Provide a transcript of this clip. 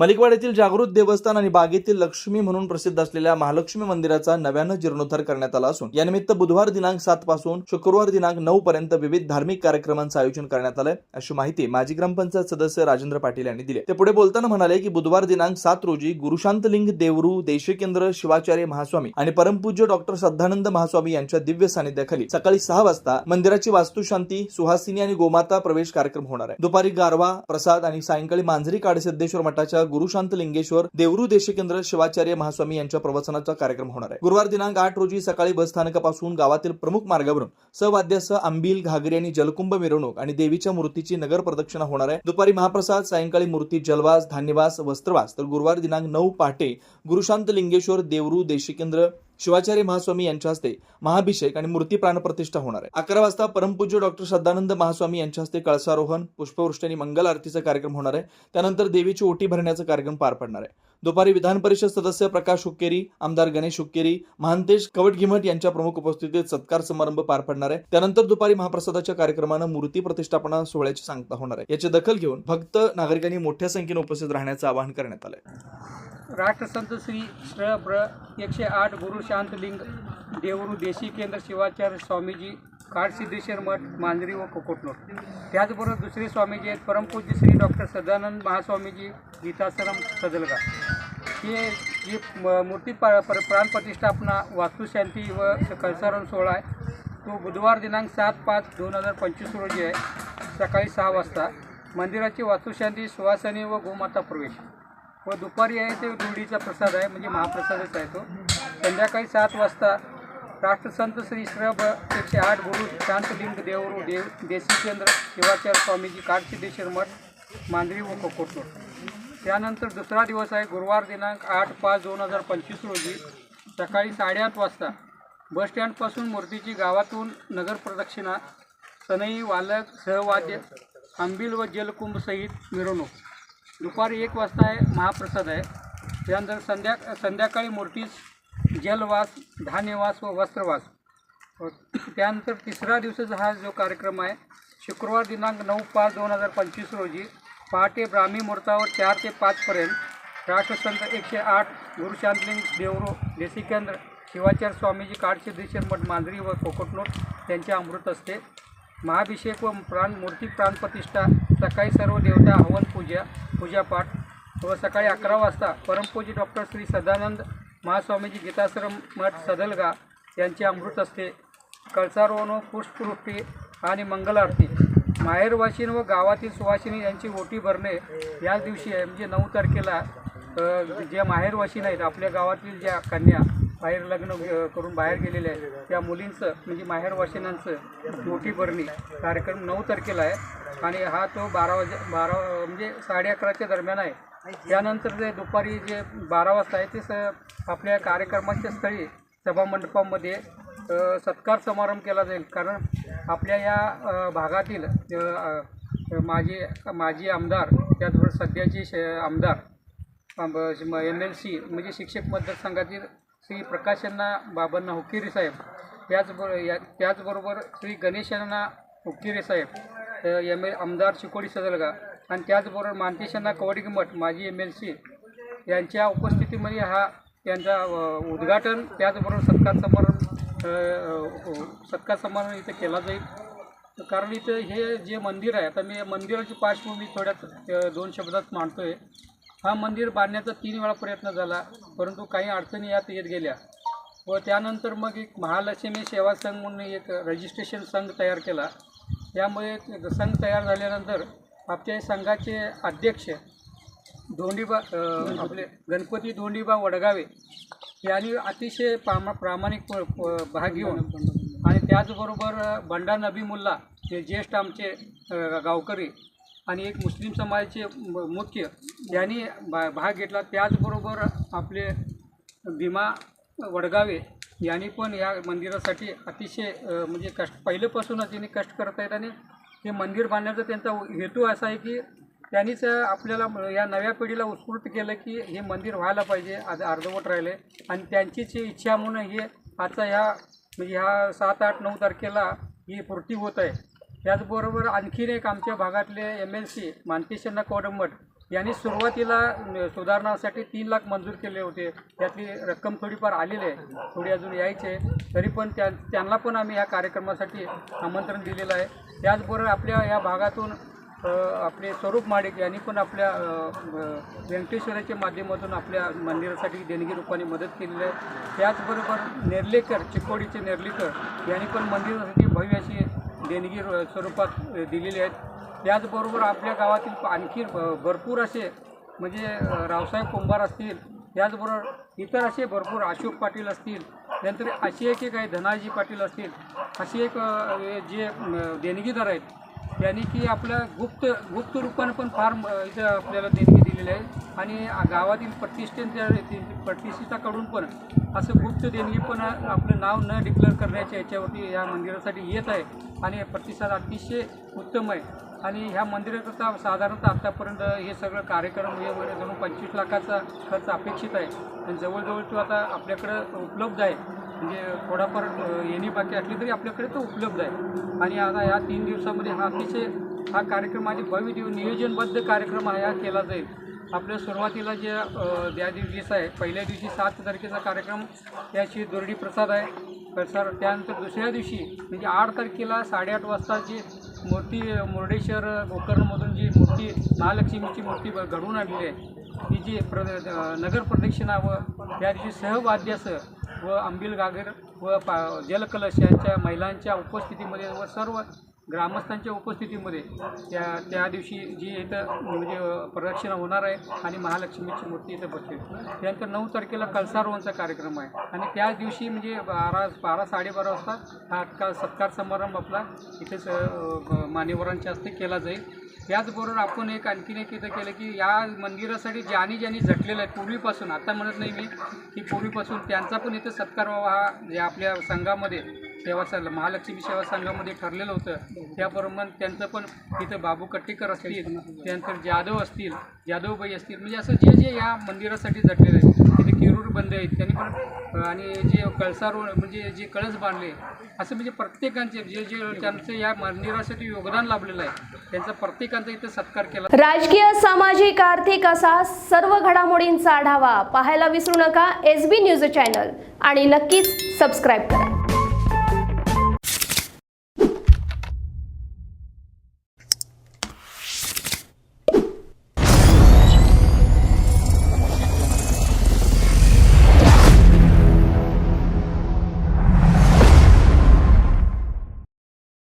मलिकवाड येथील जागृत देवस्थान आणि बागेतील लक्ष्मी म्हणून प्रसिद्ध असलेल्या महालक्ष्मी मंदिराचा नव्यानं जीर्णोद्धार करण्यात आला असून यानिमित्त बुधवार दिनांक सात पासून शुक्रवार दिनांक नऊ पर्यंत विविध धार्मिक कार्यक्रमांचं आयोजन करण्यात आलंय अशी माहिती माजी ग्रामपंचायत सदस्य राजेंद्र पाटील यांनी दिली ते पुढे बोलताना म्हणाले की बुधवार दिनांक सात रोजी गुरुशांतलिंग देवरू देशिकेंद्र शिवाचार्य महास्वामी आणि परमपूज्य डॉक्टर श्रद्धानंद महास्वामी यांच्या दिव्य सानिध्याखाली सकाळी सहा वाजता मंदिराची वास्तुशांती सुहासिनी आणि गोमाता प्रवेश कार्यक्रम होणार आहे. दुपारी गारवा प्रसाद आणि सायंकाळी मांजरी काडसिद्धेश्वर मठाच्या गुरुशांत लिंगेश्वर देवरू देशकेंद्र शिवाचार्य महास्वामी यांच्या प्रवचनाचा कार्यक्रम होणार आहे. गुरुवार दिनांक आठ रोजी सकाळी बस स्थानकापासून गावातील प्रमुख मार्गावरून सवाद्यासह आंबील घागरी आणि जलकुंभ मिरवणूक आणि देवीच्या मूर्तीची नगर प्रदक्षिणा होणार आहे. दुपारी महाप्रसाद सायंकाळी मूर्ती जलवास धान्यवास वस्त्रवास. तर गुरुवार दिनांक नऊ पहाटे गुरुशांत लिंगेश्वर देवरू देशिकेंद्र शिवाचार्य महास्वामी यांच्या हस्ते महाभिषेक आणि मूर्ती प्राणप्रतिष्ठा होणार आहे. अकरा वाजता परमपूज्य डॉक्टर श्रद्धानंद महास्वामी यांच्या हस्ते कळसारोहण पुष्पवृष्टी आणि मंगल आरतीचा कार्यक्रम होणार आहे. त्यानंतर देवीची ओटी भरण्याचा कार्यक्रम पार पडणार आहे. दुपारी विधान परिषद सदस्य प्रकाश हुक्केरी आमदार गणेश हुक्केरी महांतेश कवटघिमट यांच्या प्रमुख उपस्थितीत सत्कार समारंभ पार पडणार आहे. त्यानंतर दुपारी महाप्रसादाच्या कार्यक्रमानं मूर्ती प्रतिष्ठापना सोहळ्याची सांगता होणार आहे. याची दखल घेऊन भक्त नागरिकांनी मोठ्या संख्येने उपस्थित राहण्याचं आवाहन करण्यात आलं आहे राष्ट्रसंत श्री श्र प्र एकशे आठ गुरु शांतलिंग देवरू देशी केंद्र शिवाचार्य स्वामीजी काडसिद्धेश्वर मठ मांजरी व कोकोटनोट त्याचबरोबर दुसरे स्वामीजी आहेत परमपूज्य श्री डॉक्टर सदानंद महास्वामीजी गीताश्रम सदलगा हे जी म- मूर्ती पा पर प्राणप्रतिष्ठापना वास्तुशांती व कळसारण सोहळा आहे. तो बुधवार दिनांक सात पाच दोन हजार पंचवीस रोजी आहे. सकाळी सहा वाजता मंदिराची वास्तुशांती सुवासनी व गोमाता प्रवेश. व दुपारी आहे ते धुळीचा प्रसाद आहे म्हणजे महाप्रसादच आहे तो. संध्याकाळी सात वाजता राष्ट्रसंत श्री श्रभ एकशे आठ गुरु शांतलिंग देवरू देव देशीचंद्र शिवाचार शिवाचार्य स्वामीजी काडसिद्धेश्वर मठ मांजरी व कोकोटनूर त्यानंतर दुसरा दिवस आहे गुरुवार दिनांक आठ पाच दोन हजार पंचवीस रोजी सकाळी साडेआठ वाजता बसस्टँडपासून मूर्तीची गावातून नगर प्रदक्षिणा सनई वालक सहवाद्य आंबील व जलकुंभसहित मिरवणूक. दुपारी एक वाजता आहे महाप्रसाद आहे. त्यानंतर संध्या संध्याकाळी मूर्तीस जलवास धान्यवास व वस्त्रवास. त्यानंतर तिसरा दिवसाचा हा जो कार्यक्रम आहे शुक्रवार दिनांक नऊ पाच दोन हजार पंचवीस रोजी पहाटे ब्राह्मी मुहूर्तावर चार ते पाचपर्यंत राष्ट्रसंत एकशे आठ गुरुशांतलिंग देवरो देसी केंद्र शिवाचार्य स्वामीजी काडसिद्धेश्वर मठ मांजरी व कोकटनोट त्यांचे अमृत असते. महाभिषेक व प्राण मूर्ती प्राणप्रतिष्ठा सकाळी सर्व देवता हवन पूजा पूजापाठ व सकाळी अकरा वाजता परमपूजी डॉक्टर श्री सदानंद महास्वामीजी गीताश्रम मठ सदलगा यांचे अमृत असते कळसारोहण व पुष्पवृष्टी आणि मंगल आरती. व गावातील सुवासिनी यांची ओटी भरणे याच दिवशी आहे म्हणजे नऊ तारखेला जे ज्या आहेत आपल्या गावातील ज्या कन्या बाहेर लग्न करून बाहेर गेलेल्या आहेत. त्या मुलींचं म्हणजे माहेरवाशिनांचं मोठी भरणी. कार्यक्रम नऊ तारखेला आहे. आणि हा तो बारा वाजे बारा म्हणजे साडे अकराच्या दरम्यान आहे. त्यानंतर जे दुपारी जे बारा वाजता आहे ते स आपल्या कार्यक्रमाच्या स्थळी सभामंडपामध्ये सत्कार समारंभ केला जाईल. कारण आपल्या या भागातील माजी माजी आमदार त्याचबरोबर सध्याचे श आमदार एम एल सी म्हणजे शिक्षक मतदारसंघातील श्री प्रकाशांना बाबांना हुक्केरी साहेब. त्याचबरोबर या त्याचबरोबर श्री गणेशांना हुकिरे साहेब. एम एल आमदार चिकोडी सदलगा आणि त्याचबरोबर मानतेशांना कवडीमठ माजी एम एल सी. यांच्या उपस्थितीमध्ये हा त्यांचा उद्घाटन त्याचबरोबर सत्कार समारंभ सत्कार समारंभ इथं केला जाईल. कारण इथं हे जे मंदिर आहे आता मी मंदिराची पार्श्वभूमी थोड्यात दोन शब्दात आहे हा मंदिर बांधण्याचा तीन वेळा प्रयत्न झाला परंतु काही अडचणी यात येत गेल्या. व त्यानंतर मग एक महालक्ष्मी सेवा संघ म्हणून एक रजिस्ट्रेशन संघ तयार केला. त्यामुळे संघ तयार झाल्यानंतर आपल्या संघाचे अध्यक्ष धोंडीबा आपले गणपती धोंडीबा वडगावे यांनी अतिशय प्रामा प्रामाणिक प- प- भाग घेऊन आणि त्याचबरोबर बंडा नबी मुल्ला हे ज्येष्ठ आमचे गावकरी आणि एक मुस्लिम समाजाचे म- मुख्य यांनी भा भाग घेतला. त्याचबरोबर आपले भीमा वडगावे यांनी पण या मंदिरासाठी अतिशय म्हणजे कष्ट पहिल्यापासूनच त्यांनी कष्ट करत आहेत आणि हे मंदिर बांधण्याचा त्यांचा हेतू असा आहे की त्यांनीच आपल्याला या नव्या पिढीला उत्स्फूर्त केलं की हे मंदिर व्हायला पाहिजे आज अर्धवट राहिले. आणि त्यांचीच इच्छा म्हणून हे आजचा ह्या म्हणजे ह्या सात आठ नऊ तारखेला ही पूर्ती होत आहे. त्याचबरोबर आणखीन एक आमच्या भागातले M L C Mankeshanna Kodambat यांनी सुरुवातीला सुधारणासाठी तीन लाख मंजूर केले होते. त्यातली रक्कम थोडीफार आलेली आहे. थोडी अजून यायचे तरी पण त्या त्यांना पण आम्ही ह्या कार्यक्रमासाठी आमंत्रण दिलेलं आहे. त्याचबरोबर आपल्या या भागातून आपले स्वरूप माडिक यांनी पण आपल्या व्यंकटेश्वराच्या माध्यमातून आपल्या मंदिरासाठी देणगी रूपाने मदत केलेली आहे. त्याचबरोबर नेर्लेकर चिकोडीचे नेर्लेकर यांनी पण मंदिरासाठी भव्य अशी देणगी स्वरूपात दिलेले दिलेली आहेत. त्याचबरोबर आपल्या गावातील आणखी भ- भरपूर असे म्हणजे रावसाहेब कुंभार असतील त्याचबरोबर इतर असे भरपूर अशोक पाटील असतील नंतर अशी एक काही धनाजी पाटील असतील असे एक जे देणगीदार आहेत त्यांनी की आपल्या गुप्त गुप्त रूपाने पण फार म- इथं आपल्याला देणगी दिलेली आहे. आणि गावातील प्रतिष्ठानच्या प्रतिष्ठिताकडून पण असं गुप्त देणगी पण आपलं नाव न डिक्लेअर करण्याच्या याच्यावरती या मंदिरासाठी येत आहे. आणि प्रतिसाद अतिशय उत्तम आहे. आणि ह्या मंदिराकरता साधारणतः आत्तापर्यंत हे सगळं कार्यक्रम हे वगैरे जणू पंचवीस लाखाचा खर्च अपेक्षित आहे. आणि जवळजवळ तो आता आपल्याकडं उपलब्ध आहे. म्हणजे थोडाफार येणी बाकी असली तरी आपल्याकडे तो उपलब्ध आहे. आणि आता या तीन दिवसामध्ये हा अतिशय हा कार्यक्रम आणि भव्य दिव नियोजनबद्ध कार्यक्रम हा केला जाईल. आपल्या सुरुवातीला जे द्या दिवशीचा आहे पहिल्या दिवशी सात तारखेचा कार्यक्रम त्याची दुर्डी प्रसाद आहे. सर त्यानंतर दुसऱ्या दिवशी म्हणजे आठ तारखेला साडेआठ वाजता जी मूर्ती मुर्डेश्वर गोकर्णमधून जी मूर्ती महालक्ष्मीची मूर्ती घडवून आणली आहे. ती जी प्र नगर प्रदक्षिणा व त्या दिवशी सहवाद्यासह व अंबिल गागर व पा जलकलश यांच्या महिलांच्या उपस्थितीमध्ये व सर्व ग्रामस्थांच्या उपस्थितीमध्ये त्या त्या दिवशी जी इथं म्हणजे प्रदक्षिणा होणार आहे आणि महालक्ष्मीची मूर्ती इथं बसेल. त्यानंतर नऊ तारखेला कलसारोहणचा कार्यक्रम आहे. आणि त्याच दिवशी म्हणजे बारा बारा साडेबारा वाजता हा का सत्कार समारंभ आपला इथेच मान्यवरांच्या हस्ते केला जाईल. त्याचबरोबर आपण एक आणखीन एक इथं केलं की या मंदिरासाठी ज्यांनी ज्यांनी झटलेलं आहे पूर्वीपासून आता म्हणत नाही मी की पूर्वीपासून त्यांचा पण इथं सत्कार व्हावा हा जे आपल्या संघामध्ये सेवा संघ महालक्ष्मी सेवा संघामध्ये ठरलेलं होतं. त्याप्रमाणे त्यांचं पण इथं बाबू कट्टीकर असतील त्यानंतर जाधव असतील जाधवबाई असतील म्हणजे असं जे जे या मंदिरासाठी झटलेलं आहे तिथे बंद आहेत. त्यांनी पण आणि जे कळसार म्हणजे जे कळस बांधले असं म्हणजे प्रत्येकांचे जे जे त्यांचं या मंदिरासाठी योगदान लाभलेलं आहे त्यांचा प्रत्येकांचा इथं सत्कार केला. राजकीय सामाजिक आर्थिक असा सर्व घडामोडींचा आढावा पाहायला विसरू नका. एस बी न्यूज चॅनल आणि नक्कीच सबस्क्राईब करा.